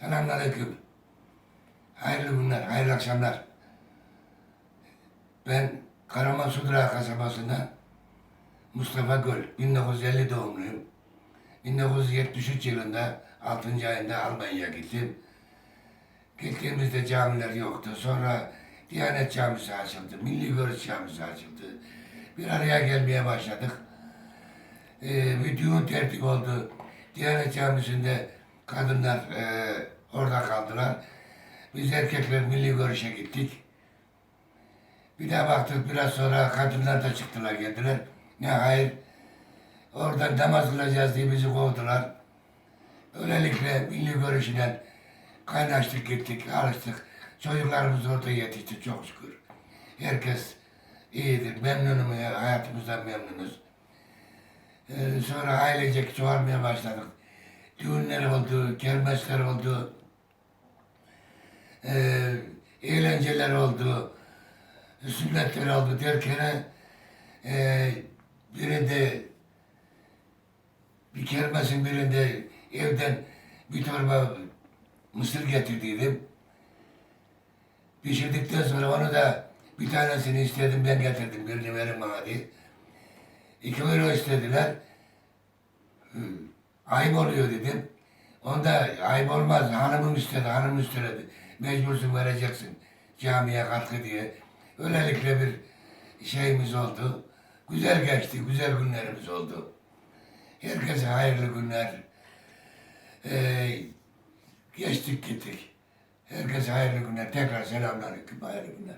Selamünaleyküm. Hayırlı günler, hayırlı akşamlar. Ben Karaman Sudra kasabasında Mustafa Göl, 1950 doğumluyum. 1973 yılında 6. ayında Almanya'ya gittim. Gittiğimizde camiler yoktu. Sonra Diyanet Camisi açıldı, Milli Görüş Camisi açıldı. Bir araya gelmeye başladık. Ee, bir tertip oldu. Diyanet Camisi'nde kadınlar e, orada kaldılar. Biz erkekler milli görüşe gittik. Bir daha baktık biraz sonra kadınlar da çıktılar geldiler. Ne hayır. Oradan namaz kılacağız diye bizi kovdular. Öylelikle milli görüşünden kaynaştık gittik, alıştık. Çocuklarımız orada yetişti çok şükür. Herkes iyidir, memnunum ya, hayatımızdan memnunuz. Ee, sonra ailecek çoğalmaya başladık. Düğünler oldu, kermesler oldu. Ee, eğlenceler oldu. Sünnetler oldu derken e, birinde bir kermesin birinde evden bir torba mısır getirdiydim. Pişirdikten sonra onu da bir tanesini istedim ben getirdim birini verin bana diye. İki euro istediler. Ayıp oluyor dedim. Onda ayıp olmaz. Hanımım istedi, hanım istedi. Mecbursun vereceksin camiye katkı diye. Öylelikle bir şeyimiz oldu. Güzel geçti, güzel günlerimiz oldu. Herkese hayırlı günler. Ee, geçtik gittik. Herkese hayırlı günler. Tekrar selamünaleyküm, hayırlı günler.